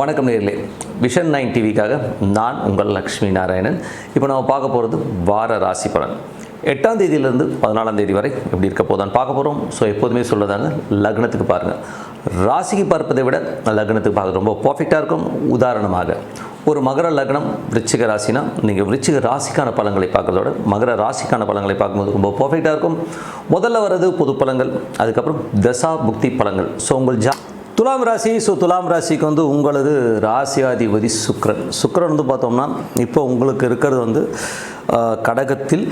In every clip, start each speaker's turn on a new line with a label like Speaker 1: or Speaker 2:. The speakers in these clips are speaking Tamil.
Speaker 1: வணக்கம் நேர்களே. விஷன் நைன் டிவிக்காக நான் உங்கள் லக்ஷ்மி நாராயணன். இப்போ நம்ம பார்க்க போகிறது வார ராசி பலன். எட்டாம் தேதியிலேருந்து பதினாலாம் தேதி வரை எப்படி இருக்க போதான் பார்க்க போகிறோம் ஸோ எப்போதுமே சொல்லதாங்க லக்னத்துக்கு பாருங்கள் ராசிக்கு பார்ப்பதை விட லக்னத்துக்கு பார்க்க ரொம்ப பர்ஃபெக்டாக இருக்கும். உதாரணமாக ஒரு மகர லக்னம் விருச்சிக ராசினா நீங்கள் விருச்சிக ராசிக்கான பலன்களை பார்க்குறதோட மகர ராசிக்கான பலன்களை பார்க்கும்போது ரொம்ப பர்ஃபெக்டாக இருக்கும். முதல்ல வர்றது பொது பலன்கள் அதுக்கப்புறம் தசா புக்தி பலன்கள். ஸோ உங்கள் ஜா துலாம் ராசி ஸோ துலாம் ராசிக்கு வந்து உங்களது ராசியாதிபதி சுக்ரன். சுக்ரன் வந்து பார்த்தோம்னா இப்போ உங்களுக்கு இருக்கிறது வந்து கடகத்தில்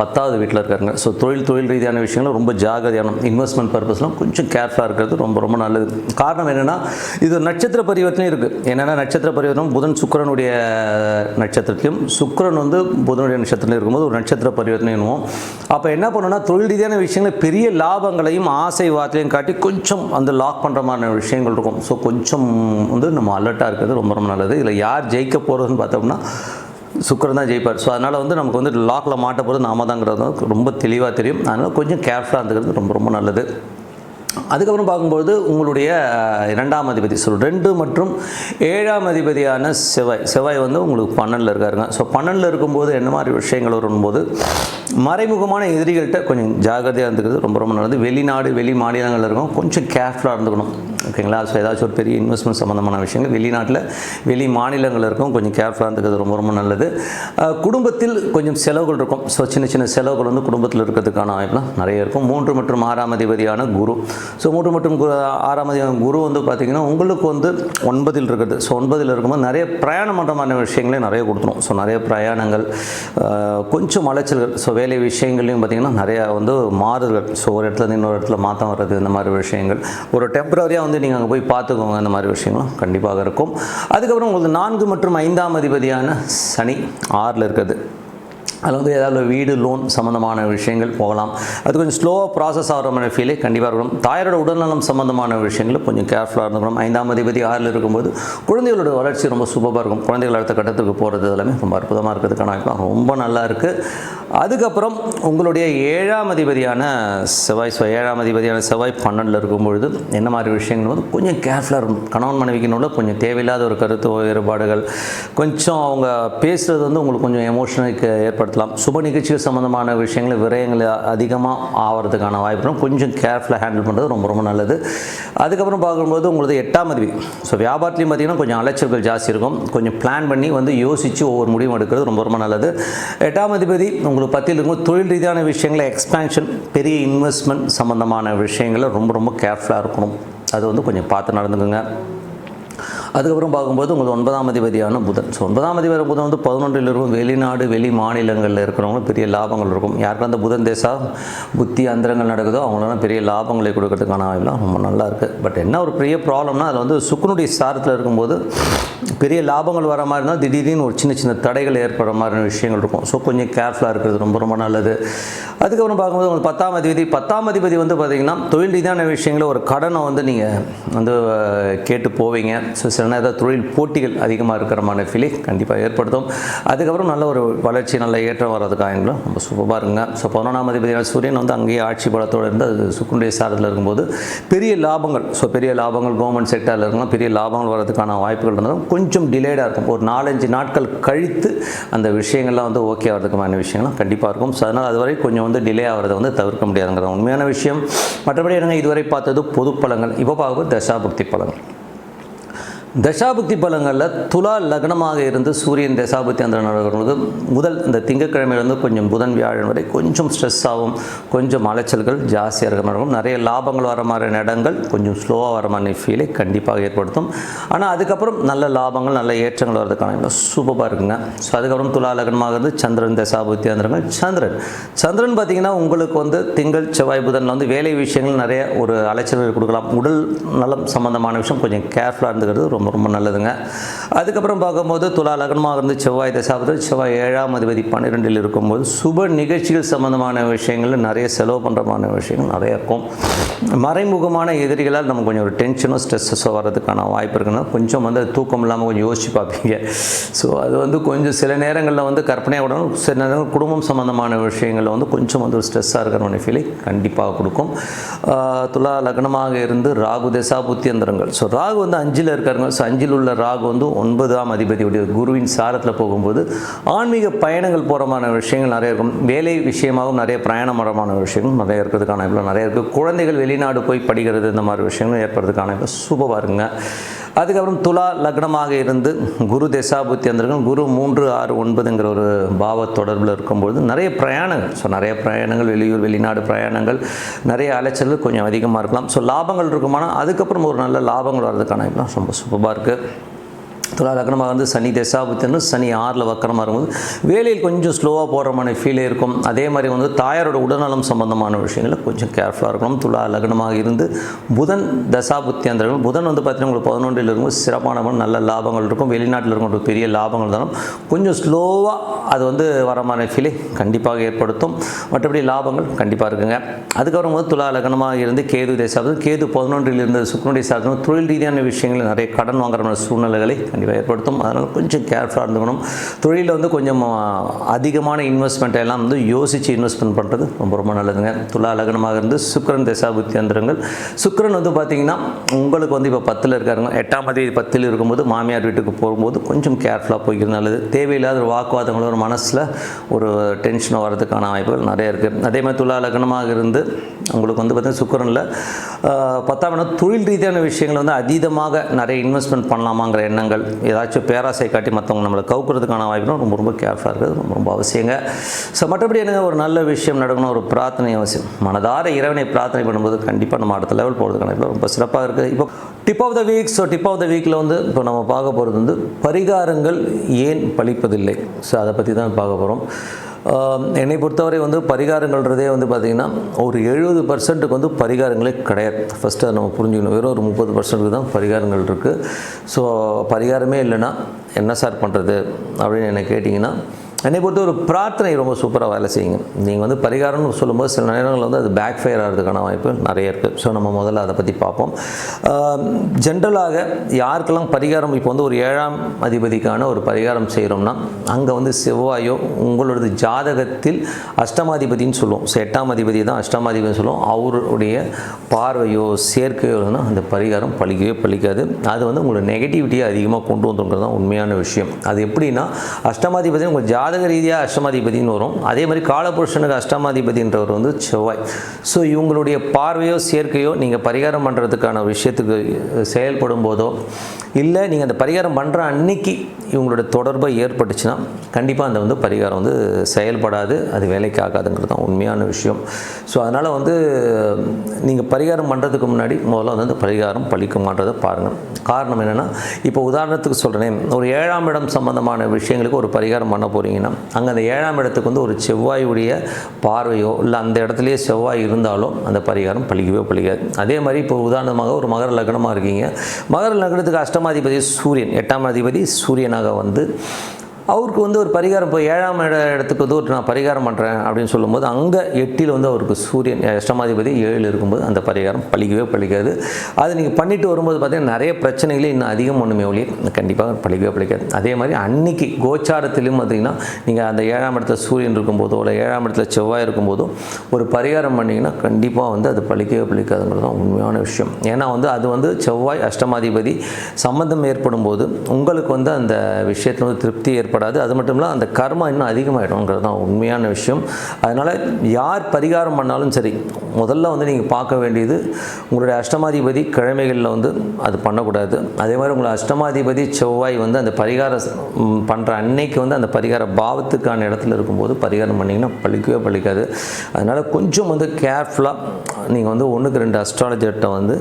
Speaker 1: பத்தாவது வீட்டில் இருக்காருங்க. ஸோ தொழில் தொழில் ரீதியான விஷயங்கள் ரொம்ப ஜாகிரதையான இன்வெஸ்ட்மெண்ட் பர்பஸ்லாம் கொஞ்சம் கேர்ஃபுல்லாக இருக்கிறது ரொம்ப ரொம்ப நல்லது. காரணம் என்னென்னா இது நட்சத்திர பரிவர்த்தனை இருக்குது என்னென்னா நட்சத்திர பரிவர்த்தனை புதன் சுக்கரனுடைய நட்சத்திரத்திலும் சுக்கரன் வந்து புதனுடைய நட்சத்திரத்தில் இருக்கும்போது ஒரு நட்சத்திர பரிவர்த்தனை என்னுவோம் அப்போ என்ன பண்ணணும்னா தொழில் ரீதியான விஷயங்களை பெரிய லாபங்களையும் ஆசை வார்த்தையும் காட்டி கொஞ்சம் அந்த லாக் பண்ணுற மாதிரி விஷயங்கள் இருக்கும். ஸோ கொஞ்சம் வந்து நம்ம அலர்ட்டாக இருக்கிறது ரொம்ப ரொம்ப நல்லது. இதில் யார் ஜெயிக்க போகிறதுன்னு பார்த்தோம்னா சுக்கரன் தான் ஜெயிப்பார். ஸோ அதனால் வந்து நமக்கு வந்து லாக்கில் மாட்ட போகிறது நாம தாங்கிறது ரொம்ப தெளிவாக தெரியும். அதனால் கொஞ்சம் கேர்ஃபுல்லாக இருந்துக்கிறது ரொம்ப ரொம்ப நல்லது. அதுக்கப்புறம் பார்க்கும்போது உங்களுடைய இரண்டாம் அதிபதி ஸோ ரெண்டு மற்றும் ஏழாம் அதிபதியான செவ்வாய். செவ்வாய் வந்து உங்களுக்கு பன்னெண்டில் இருக்காருங்க. ஸோ பன்னெண்டில் இருக்கும்போது என்ன மாதிரி விஷயங்கள் வரும்போது மறைமுகமான எதிரிகள்கிட்ட கொஞ்சம் ஜாகிரதையாக இருந்துக்கிறது ரொம்ப ரொம்ப நல்லது. வெளிநாடு வெளி மாநிலங்களில் இருக்கும் கொஞ்சம் கேர்ஃபுல்லாக இருந்துக்கணும். ஓகேங்களா? ஸோ ஏதாச்சும் ஒரு பெரிய இன்வெஸ்ட்மெண்ட் சம்மந்தமான விஷயங்கள். வெளிநாட்டில் வெளி மாநிலங்கள் இருக்கும் கொஞ்சம் கேர்ஃபுல்லாக இருந்துக்கிறது ரொம்ப ரொம்ப நல்லது. குடும்பத்தில் கொஞ்சம் செலவுகள் இருக்கும். ஸோ சின்ன சின்ன செலவுகள் வந்து குடும்பத்தில் இருக்கிறதுக்கான வாய்ப்புலாம் நிறைய இருக்கும். மூன்று மற்றும் ஆறாம் அதிபதியான குரு. ஸோ மூன்று மற்றும் குரு ஆறாம் அதிபதியான குரு வந்து பார்த்திங்கன்னா உங்களுக்கு வந்து ஒன்பதில் இருக்குது. ஸோ ஒன்பதில் இருக்கும்போது நிறைய பிரயாணம் பண்ணுற மாதிரி விஷயங்களே நிறைய கொடுத்துரும். ஸோ நிறைய பிரயாணங்கள் கொஞ்சம் அலைச்சல்கள். ஸோ வேலை விஷயங்கள்லையும் பார்த்திங்கன்னா நிறையா வந்து மாறுதல்கள். ஸோ ஒரு இடத்துல இன்னொரு இடத்துல மாற்றம் வர்றது இந்த மாதிரி விஷயங்கள். ஒரு டெம்பரரியாக வந்து நீங்கள் அங்கே போய் பார்த்துக்கோங்க அந்த மாதிரி விஷயங்களும் கண்டிப்பாக இருக்கும். அதுக்கப்புறம் உங்களுக்கு நான்கு மற்றும் ஐந்தாம் அதிபதியான சனி ஆறில் இருக்குது அதில் வந்து ஏதாவது வீடு லோன் சம்மந்தமான விஷயங்கள் போகலாம். அது கொஞ்சம் ஸ்லோவாக ப்ராசஸ் ஆகிற மாதிரி ஃபீலே கண்டிப்பாக இருக்கணும் தாயாரோட உடல்நலம் சம்மந்தமான விஷயங்கள் கொஞ்சம் கேர்ஃபுல்லாக இருந்துக்கணும். ஐந்தாம் அதிபதி ஆறில் இருக்கும்போது குழந்தைகளோட வளர்ச்சி ரொம்ப சூப்பராக இருக்கும். குழந்தைகள் அடுத்த கட்டத்துக்கு போகிறது எல்லாமே ரொம்ப அற்புதமாக இருக்கிறதுக்கான வாய்ப்பு ரொம்ப நல்லா இருக்குது அதுக்கப்புறம் உங்களுடைய ஏழாம் அதிபதியான செவ்வாய் ஸோ ஏழாம் அதிபதியான செவ்வாய் பன்னெண்டில் இருக்கும்பொழுது என்ன மாதிரி விஷயங்கள் வந்து கொஞ்சம் கேர்ஃபுல்லாக இருக்கும். கணவன் மனைவிக்கினோட கொஞ்சம் தேவையில்லாத ஒரு கருத்து வேறுபாடுகள். கொஞ்சம் அவங்க பேசுகிறது வந்து உங்களுக்கு கொஞ்சம் எமோஷனுக்கு பயன்படுத்தலாம். சுப நிகழ்ச்சிகள் சம்மந்தமான விஷயங்கள் விரயங்கள் அதிகமாக ஆகிறதுக்கான வாய்ப்பு கொஞ்சம் கேர்ஃபுல்லாக ஹேண்டில் பண்ணுறது ரொம்ப ரொம்ப நல்லது. அதுக்கப்புறம் பார்க்கும்போது உங்களுக்கு எட்டாம் அதிபதி ஸோ வியாபாரத்துலையும் பார்த்தீங்கன்னா கொஞ்சம் அலைச்சல்கள் ஜாஸ்தி இருக்கும். கொஞ்சம் பிளான் பண்ணி வந்து யோசித்து ஒவ்வொரு முடிவும் எடுக்கிறது ரொம்ப ரொம்ப நல்லது. எட்டாம் அதிபதி உங்களுக்கு பத்தியில் இருக்கும் தொழில் ரீதியான விஷயங்களை எக்ஸ்பேன்ஷன் பெரிய இன்வெஸ்ட்மெண்ட் சம்மந்தமான விஷயங்களை ரொம்ப ரொம்ப கேர்ஃபுல்லாக இருக்கணும். அது வந்து கொஞ்சம் பார்த்து நடந்துக்குங்க. அதுக்கப்புறம் பார்க்கும்போது உங்களுக்கு ஒன்பதாம் அதிபதியான புதன். ஸோ ஒன்பதாம் அதிபதி புதன் வந்து பதினொன்றில் இருக்கும். வெளிநாடு வெளி மாநிலங்களில் இருக்கிறவங்களும் பெரிய லாபங்கள் இருக்கும். யாருக்கு அந்த புதன் தேசா? புத்தி அந்தரங்கள் நடக்குதோ அவங்களாம் பெரிய லாபங்களை கொடுக்கறதுக்கான ஆய்வுலாம் ரொம்ப நல்லா இருக்குது பட் என்ன ஒரு பெரிய ப்ராப்ளம்னா அதில் வந்து சுக்குனுடைய சாரத்தில் இருக்கும்போது பெரிய லாபங்கள் வர மாதிரி இருந்தால் திடீர்னு ஒரு சின்ன சின்ன தடைகள் ஏற்படுற மாதிரியான விஷயங்கள் இருக்கும். ஸோ கொஞ்சம் கேர்ஃபுல்லாக இருக்கிறது ரொம்ப ரொம்ப நல்லது. அதுக்கப்புறம் பார்க்கும்போது உங்களுக்கு பத்தாம் அதிபதி பத்தாம் அதிபதி வந்து பார்த்திங்கன்னா தொழில் ரீதியான விஷயங்களில் ஒரு கடனை வந்து நீங்கள் வந்து கேட்டு போவீங்க. ஸோ பிரச்சனை ஏதாவது தொழில் போட்டிகள் அதிகமாக இருக்கிற மாதிரி ஃபீலை கண்டிப்பாக ஏற்படுத்தும். அதுக்கப்புறம் நல்ல ஒரு வளர்ச்சி நல்ல ஏற்றம் வர்றதுக்காகங்களும் ரொம்ப சூப்பராக இருங்க ஸோ பதினொன்றாம் அதிபதியான சூரியன் வந்து அங்கேயே ஆட்சி பலத்தோடு இருந்து அது சுக்குண்டிய சாரத்தில் இருக்கும்போது பெரிய லாபங்கள் ஸோ பெரிய லாபங்கள் கவர்மெண்ட் செக்டரில் இருக்கலாம் பெரிய லாபங்கள் வர்றதுக்கான வாய்ப்புகள் இருந்தாலும் கொஞ்சம் டிலேடாக இருக்கும். ஒரு நாலஞ்சு நாட்கள் கழித்து அந்த விஷயங்கள்லாம் வந்து ஓகே ஆகிறதுக்குமான விஷயங்கள்லாம் கண்டிப்பாக இருக்கும். ஸோ அதனால் அதுவரை கொஞ்சம் வந்து டிலே ஆகிறத வந்து தவிர்க்க முடியாதுங்கிற உண்மையான விஷயம். மற்றபடி என்னங்க இதுவரை பார்த்தது பொது பழங்கள் இப்போ பார்க்கும்போது தசாபக்தி பழங்கள் தசாபுக்தி பலங்களில் துலா லக்னமாக இருந்து சூரியன் தசாபுக்தி அந்த நடக்கும்போது முதல் இந்த திங்கக்கிழமையிலேருந்து கொஞ்சம் புதன் வியாழன் வரை கொஞ்சம் ஸ்ட்ரெஸ் ஆகும் கொஞ்சம் அலைச்சல்கள் ஜாஸ்தியாக இருக்கிற மாதிரி இருக்கும். நிறைய லாபங்கள் வர மாதிரியான இடங்கள் கொஞ்சம் ஸ்லோவாக வர மாதிரி ஃபீலை கண்டிப்பாக ஏற்படுத்தும். ஆனால் அதுக்கப்புறம் நல்ல லாபங்கள் நல்ல ஏற்றங்கள் வரதுக்கான சூப்பராக இருக்குங்க. ஸோ அதுக்கப்புறம் துலா லக்னமாக இருந்து சந்திரன் தசாபுக்தி அந்தரங்கள் சந்திரன். சந்திரன் பார்த்தீங்கன்னா உங்களுக்கு வந்து திங்கள் செவ்வாய் புதனில் வந்து வேலை விஷயங்கள் நிறைய ஒரு அலைச்சல்கள் கொடுக்கலாம். உடல் நலம் சம்பந்தமான விஷயம் கொஞ்சம் கேர்ஃபுல்லாக இருந்துக்கிறது ரொம்ப ரொம்ப நல்லதுங்க. அதுக்கப்புறம் பார்க்கும்போது துலா லக்னமாக இருந்து செவ்வாய் தசாபத்தில் செவ்வாய் ஏழாம் அதிபதி பன்னிரெண்டில் இருக்கும்போது சுப நிகழ்ச்சிகள் சம்பந்தமான விஷயங்கள் நிறைய செலவு பண்ணுறமான விஷயங்கள் நிறைய இருக்கும். மறைமுகமான எதிரிகளால் நம்ம கொஞ்சம் ஒரு டென்ஷனோ ஸ்ட்ரெஸ்ஸோ வர்றதுக்கான வாய்ப்பு இருக்குன்னா கொஞ்சம் வந்து தூக்கம் இல்லாமல் கொஞ்சம் யோசிச்சு பார்ப்பீங்க. ஸோ அது வந்து கொஞ்சம் சில நேரங்களில் வந்து கற்பனையாக விடணும் சில நேரங்கள் குடும்பம் சம்மந்தமான விஷயங்களில் வந்து கொஞ்சம் வந்து ஒரு ஸ்ட்ரெஸ்ஸாக இருக்கிற ஃபீலிங் ஃபீலை கண்டிப்பாக கொடுக்கும். துலா லக்னமாக இருந்து ராகு தசா புத்தியந்திரங்கள் ஸோ ராகு வந்து அஞ்சில் இருக்காருங்க. ஸோ அஞ்சில் உள்ள ராகு வந்து ஒன்பதாம் அதிபதியுடைய குருவின் சாரத்தில் போகும்போது ஆன்மீக பயணங்கள் போகிறமான விஷயங்கள் நிறைய இருக்கும். வேலை விஷயமாகவும் நிறைய பிரயாணமரமான விஷயங்கள் நிறைய இருக்கிறதுக்கான இவ்வளோ நிறைய இருக்குது குழந்தைகள் வெளிநாடு போய் படிக்கிறது இந்த மாதிரி விஷயங்கள் ஏற்படுறதுக்கான இப்போ சூப்பராக இருக்குங்க. அதுக்கப்புறம் துலா லக்னமாக இருந்து குரு தசாபுத்தி வந்திருக்கும் குரு மூன்று ஆறு ஒன்பதுங்கிற ஒரு பாவ தொடர்பில் இருக்கும்பொழுது நிறைய பிரயாணங்கள். ஸோ நிறைய பிரயாணங்கள் வெளியூர் வெளிநாடு பிரயாணங்கள் நிறைய அலைச்சல்கள் கொஞ்சம் அதிகமாக இருக்கலாம். ஸோ லாபங்கள் இருக்குமானால் அதுக்கப்புறம் ஒரு நல்ல லாபங்கள் வர்றதுக்கான ரொம்ப சூப்பராக இருக்குது துலா லக்னமாக வந்து சனி தசாபுத்தின்னு சனி ஆறில் வக்கரமாக இருக்கும்போது வேலையில் கொஞ்சம் ஸ்லோவாக போகிற மாதிரி ஃபீலே இருக்கும். அதே மாதிரி வந்து தாயாரோட உடல்நலம் சம்பந்தமான விஷயங்களில் கொஞ்சம் கேர்ஃபுல்லாக இருக்கணும். துலா லக்னமாக இருந்து புதன் தசாபுத்தி அந்த புதன் வந்து பார்த்தீங்கன்னா உங்களுக்கு பதினொன்றில் இருக்கும்போது சிறப்பான நல்ல லாபங்கள் இருக்கும். வெளிநாட்டில் இருக்கும் ஒரு பெரிய லாபங்கள் இருந்தாலும் கொஞ்சம் ஸ்லோவாக அது வந்து வர மாதிரி ஃபீலை கண்டிப்பாக ஏற்படுத்தும். மற்றபடி லாபங்கள் கண்டிப்பாக இருக்குங்க. அதுக்கப்புறம் வந்து துலா லக்னமாக இருந்து கேது தசாபுத்தி கேது பதினொன்றில் இருந்து சுக்கரனுடைய சாதனம் தொழில் ரீதியான விஷயங்கள் நிறைய கடன் வாங்குற மாதிரி சூழ்நிலைகளை கண்டிப்பாக ஏற்படுத்தும். அதனால் கொஞ்சம் கேர்ஃபுல்லாக இருந்துக்கணும். தொழிலில் வந்து கொஞ்சம் அதிகமான இன்வெஸ்ட்மெண்ட் எல்லாம் வந்து யோசித்து இன்வெஸ்ட்மெண்ட் பண்ணுறது ரொம்ப ரொம்ப நல்லதுங்க. துலா லக்னமாக இருந்து சுக்கரன் தசாபுத்தி அந்தரங்கள் சுக்கரன் வந்து பார்த்திங்கன்னா உங்களுக்கு வந்து இப்போ பத்தில் இருக்காருங்க. எட்டாம் தேதி பத்தில் இருக்கும்போது மாமியார் வீட்டுக்கு போகும்போது கொஞ்சம் கேர்ஃபுல்லாக போய்க்கிறது நல்லது. தேவையில்லாத ஒரு வாக்குவாதங்கள் ஒரு மனசில் ஒரு டென்ஷன் வர்றதுக்கான வாய்ப்புகள் நிறைய இருக்குது அதே மாதிரி துலா லக்னமாக இருந்து உங்களுக்கு வந்து பார்த்திங்கன்னா சுக்கரனில் பத்தாம் இடம் தொழில் ரீதியான விஷயங்கள் வந்து அதீதமாக நிறைய இன்வெஸ்ட்மெண்ட் பண்ணலாமாங்கிற எண்ணங்கள் ஏதாச்சும் பேராசை காட்டி மற்றவங்க நம்மளை கவுக்கிறதுக்கான வாய்ப்புனா ரொம்ப ரொம்ப கேர்ஃபுல்லாக இருக்குது ரொம்ப ரொம்ப அவசியங்க. ஸோ மற்றபடி எனக்கு ஒரு நல்ல விஷயம் நடக்கணும் ஒரு பிரார்த்தனை அவசியம். மனதார இறைவனை பிரார்த்தனை பண்ணும்போது கண்டிப்பாக நம்ம அடுத்த லெவல் போகிறதுக்கான ரொம்ப சிறப்பாக இருக்குது. இப்போ tip of the week so tip of the வீக்கில் வந்து இப்போ நம்ம பார்க்க போகிறது வந்து பரிகாரங்கள் ஏன் பழிப்பதில்லை? ஸோ அதை பற்றி தான் பார்க்க போகிறோம் என்னை பொறுத்தவரை வந்து பரிகாரங்கள்ன்றதே வந்து பார்த்திங்கன்னா ஒரு எழுபது பர்சன்ட்டுக்கு வந்து பரிகாரங்களே கிடையாது. ஃபஸ்ட்டு அதை நம்ம புரிஞ்சுக்கணும். வெறும் ஒரு முப்பது பர்சன்ட்டுக்கு தான் பரிகாரங்கள் இருக்குது ஸோ பரிகாரமே இல்லைன்னா என்ன சார் பண்ணுறது அப்படின்னு என்னை கேட்டிங்கன்னா என்னை பொறுத்த ஒரு பிரார்த்தனை ரொம்ப சூப்பராக வேலை செய்யுங்க. நீங்கள் வந்து பரிகாரம்னு சொல்லும்போது சில நேரங்களில் வந்து அது பேக் ஃபயர் ஆகிறதுக்கான வாய்ப்பு நிறைய இருக்குது ஸோ நம்ம முதல்ல அதை பற்றி பார்ப்போம். ஜென்ரலாக யாருக்கெல்லாம் பரிகாரம் இப்போ வந்து ஒரு ஏழாம் அதிபதிக்கான ஒரு பரிகாரம் செய்கிறோம்னா அங்கே வந்து செவ்வாயோ உங்களோடது ஜாதகத்தில் அஷ்டமாதிபதின்னு சொல்லுவோம். ஸோ எட்டாம் அதிபதி தான் அஷ்டமாதிபதினு சொல்லுவோம். அவருடைய பார்வையோ சேர்க்கையோ இருந்தால் அந்த பரிகாரம் பழிக்கவே பழிக்காது. அது வந்து உங்களோட நெகட்டிவிட்டியை அதிகமாக கொண்டு வந்துங்கிறது தான் உண்மையான விஷயம். அது எப்படின்னா அஷ்டமாதிபதி உங்கள் ஜாதக ரீதியாக அஷ்டமாதிபதினு வரும். அதே மாதிரி காலபுருஷனுக்கு அஷ்டமாதிபதின்றவர் வந்து செவ்வாய். ஸோ இவங்களுடைய பார்வையோ சேர்க்கையோ நீங்கள் பரிகாரம் பண்ணுறதுக்கான விஷயத்துக்கு செயல்படும் போதோ இல்லை நீங்கள் அந்த பரிகாரம் பண்ணுற அன்னைக்கு இவங்களோட தொடர்பை ஏற்பட்டுச்சுன்னா கண்டிப்பாக அந்த வந்து பரிகாரம் வந்து செயல்படாது. அது வேலைக்கு ஆகாதுங்கிறது தான் உண்மையான விஷயம். ஸோ அதனால் வந்து நீங்கள் பரிகாரம் பண்ணுறதுக்கு முன்னாடி முதல்ல வந்து அந்த பரிகாரம் பழிக்குமான்றதை பாருங்கள் காரணம் என்னென்னா இப்போ உதாரணத்துக்கு சொல்கிறேன் ஒரு ஏழாம் இடம் சம்பந்தமான விஷயங்களுக்கு ஒரு பரிகாரம் பண்ண போகிறீங்கன்னா அங்கே அந்த ஏழாம் இடத்துக்கு வந்து ஒரு செவ்வாயுடைய பார்வையோ இல்லை அந்த இடத்துலையே செவ்வாய் இருந்தாலும் அந்த பரிகாரம் பழிக்கவே பழிக்காது. அதே மாதிரி இப்போ உதாரணமாக ஒரு மகர லக்னமாக இருக்கீங்க. மகர லக்னத்துக்கு அஷ்டமாதிபதி சூரியன் எட்டாம் அதிபதி சூரியனாக வந்து அவருக்கு வந்து ஒரு பரிகாரம் இப்போ ஏழாம் இட இடத்துக்கு வந்து ஒரு நான் பரிகாரம் பண்ணுறேன் அப்படின்னு சொல்லும்போது அங்கே எட்டில் வந்து அவருக்கு சூரியன் அஷ்டமாதிபதி ஏழு இருக்கும்போது அந்த பரிகாரம் பழிக்கவே பழிக்காது. அது நீங்கள் பண்ணிட்டு வரும்போது பார்த்தீங்கன்னா நிறைய பிரச்சனைகளே இன்னும் அதிகம் ஒன்றுமே ஒழிய கண்டிப்பாக பழிக்கவே பழிக்காது. அதே மாதிரி அன்னைக்கு கோச்சாரத்திலையும் பார்த்தீங்கன்னா நீங்கள் அந்த ஏழாம் இடத்துல சூரியன் இருக்கும்போதோ இல்லை ஏழாம் இடத்துல செவ்வாய் இருக்கும்போதோ ஒரு பரிகாரம் பண்ணிங்கன்னா கண்டிப்பாக வந்து அது பழிக்கவே பழிக்காதுங்கிறது தான் உண்மையான விஷயம். ஏன்னா வந்து அது வந்து செவ்வாய் அஷ்டமாதிபதி சம்மந்தம் ஏற்படும் போது உங்களுக்கு வந்து அந்த விஷயத்தில் வந்து திருப்தி ஏற்படாது அது மட்டும் இல்லை அந்த கர்மா இன்னும் அதிகமாகிடும்ங்கிறது தான் உண்மையான விஷயம். அதனால் யார் பரிகாரம் பண்ணாலும் சரி முதல்ல வந்து நீங்கள் பார்க்க வேண்டியது உங்களுடைய அஷ்டமாதிபதி கிழமைகளில் வந்து அது பண்ணக்கூடாது. அதே மாதிரி உங்களை அஷ்டமாதிபதி செவ்வாய் வந்து அந்த பரிகாரம் பண்ணுற அன்னைக்கு வந்து அந்த பரிகார பாவத்துக்கான இடத்துல இருக்கும்போது பரிகாரம் பண்ணிங்கன்னா பழிக்கவே பழிக்காது. அதனால் கொஞ்சம் வந்து கேர்ஃபுல்லாக நீங்கள் வந்து ஒன்றுக்கு ரெண்டு அஸ்ட்ராலஜர்கிட்ட வந்து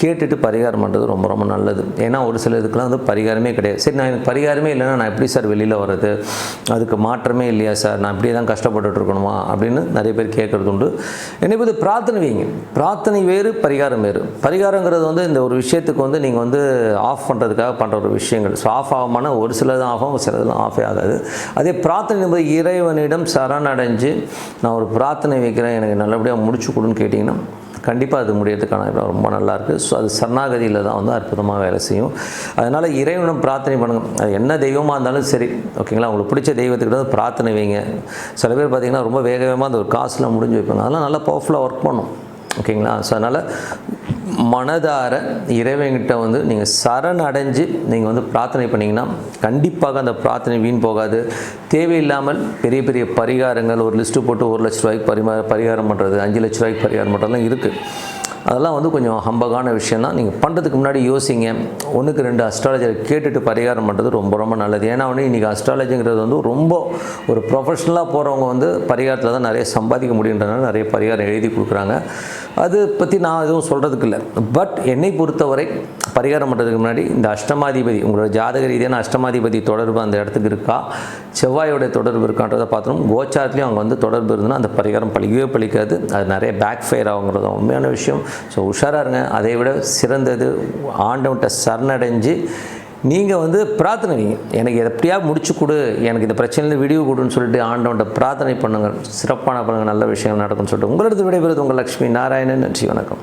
Speaker 1: கேட்டுட்டு பரிகாரம் பண்ணுறது ரொம்ப ரொம்ப நல்லது. ஏன்னா ஒரு சில இதுக்கெலாம் வந்து பரிகாரமே கிடையாது. சரி நான் எனக்கு பரிகாரமே இல்லைன்னா நான் எப்படி சார் வெளியில் வர்றது? அதுக்கு மாற்றமே இல்லையா சார்? நான் இப்படியே தான் கஷ்டப்பட்டுட்டு இருக்கணுமா? அப்படின்னு நிறைய பேர் கேட்குறது உண்டு. என்னை பற்றி பிரார்த்தனை வைங்க. பிரார்த்தனை வேறு பரிகாரம் வேறு. பரிகாரங்கிறது வந்து இந்த ஒரு விஷயத்துக்கு வந்து நீங்கள் வந்து ஆஃப் பண்ணுறதுக்காக பண்ணுற ஒரு விஷயங்கள். ஸோ ஆஃப் ஆகாமல் ஒரு சிலது ஆஃப் ஆகும் சிலதெல்லாம் ஆஃபே ஆகாது. அதே பிரார்த்தனை என்பது இறைவனிடம் சரணடைஞ்சு நான் ஒரு பிரார்த்தனை வைக்கிறேன் எனக்கு நல்லபடியாக முடிச்சு கொடுன்னு கேட்டிங்கன்னா கண்டிப்பாக அது முடியறதுக்கான இடம் ரொம்ப நல்லாயிருக்கு. ஸோ அது சரணாகதியில் தான் வந்து அற்புதமாக வேலை செய்யும். அதனால் இறைவனும் பிரார்த்தனை பண்ணுங்கள் அது என்ன தெய்வமாக இருந்தாலும் சரி. ஓகேங்களா? உங்களுக்கு பிடிச்ச தெய்வத்துக்கிட்ட வந்து பிரார்த்தனை வைங்க. சில பேர் பார்த்திங்கன்னா ரொம்ப வேக வேகமாக அந்த ஒரு காசுலாம் முடிஞ்சு வைப்பாங்க. அதெல்லாம் நல்லா பவர்ஃபுல்லாக ஒர்க் பண்ணும். ஓகேங்களா? ஸோ அதனால் மனதார இறைவன்கிட்ட வந்து நீங்கள் சரண் அடைஞ்சு நீங்கள் வந்து பிரார்த்தனை பண்ணிங்கன்னா கண்டிப்பாக அந்த பிரார்த்தனை வீண் போகாது. தேவையில்லாமல் பெரிய பெரிய பரிகாரங்கள் ஒரு லிஸ்ட்டு போட்டு ஒரு லட்ச ரூபாய்க்கு பரிமா பரிகாரம் பண்ணுறது அஞ்சு லட்ச ரூபாய்க்கு பரிகாரம் பண்ணுறதுலாம் இருக்குது அதெல்லாம் வந்து கொஞ்சம் ஹம்பகான விஷயம் தான் நீங்கள் பண்ணுறதுக்கு முன்னாடி யோசிங்க. ஒன்றுக்கு ரெண்டு அஸ்ட்ராலஜரை கேட்டுட்டு பரிகாரம் பண்ணுறது ரொம்ப ரொம்ப நல்லது. ஏன்னா வந்து இன்றைக்கி அஸ்ட்ராலஜிங்கிறது வந்து ரொம்ப ஒரு ப்ரொஃபஷ்னலாக போகிறவங்க வந்து பரிகாரத்தில் தான் நிறைய சம்பாதிக்க முடியுன்றனால நிறைய பரிகாரம் எழுதி கொடுக்குறாங்க. அது பற்றி நான் எதுவும் சொல்கிறதுக்கு இல்லை. பட் என்னை பொறுத்தவரை பரிகாரம் பண்ணுறதுக்கு முன்னாடி இந்த அஷ்டமாதிபதி உங்களோட ஜாதக ரீதியான அஷ்டமாதிபதி தொடர்பு அந்த இடத்துக்கு இருக்கா? செவ்வாயோடைய தொடர்பு இருக்கான்றதை பார்த்தோம் கோச்சாரத்துலேயும் அவங்க வந்து தொடர்பு இருந்ததுன்னா அந்த பரிகாரம் பழிக்கவே பழிக்காது. அது நிறைய பேக் ஃபயர் ஆகுங்கிறது தான் உண்மையான விஷயம். ஸோ உஷாராக இருங்க. அதை விட சிறந்தது ஆண்டவன்கிட்ட சரணடைஞ்சு நீங்கள் வந்து பிரார்த்தனை எனக்கு இதை எப்படியா முடிச்சு கொடு. எனக்கு இந்த பிரச்சனையில வீடியோ கொடுன்னு சொல்லிட்டு ஆண்டவன்கிட்ட பிரார்த்தனை பண்ணுங்கள் சிறப்பான பண்ணுங்கள் நல்ல விஷயங்கள் நடக்கும்னு சொல்லிட்டு உங்களிடத்து விடைபெறுவது உங்கள் லக்ஷ்மி நாராயணன். நன்றி வணக்கம்.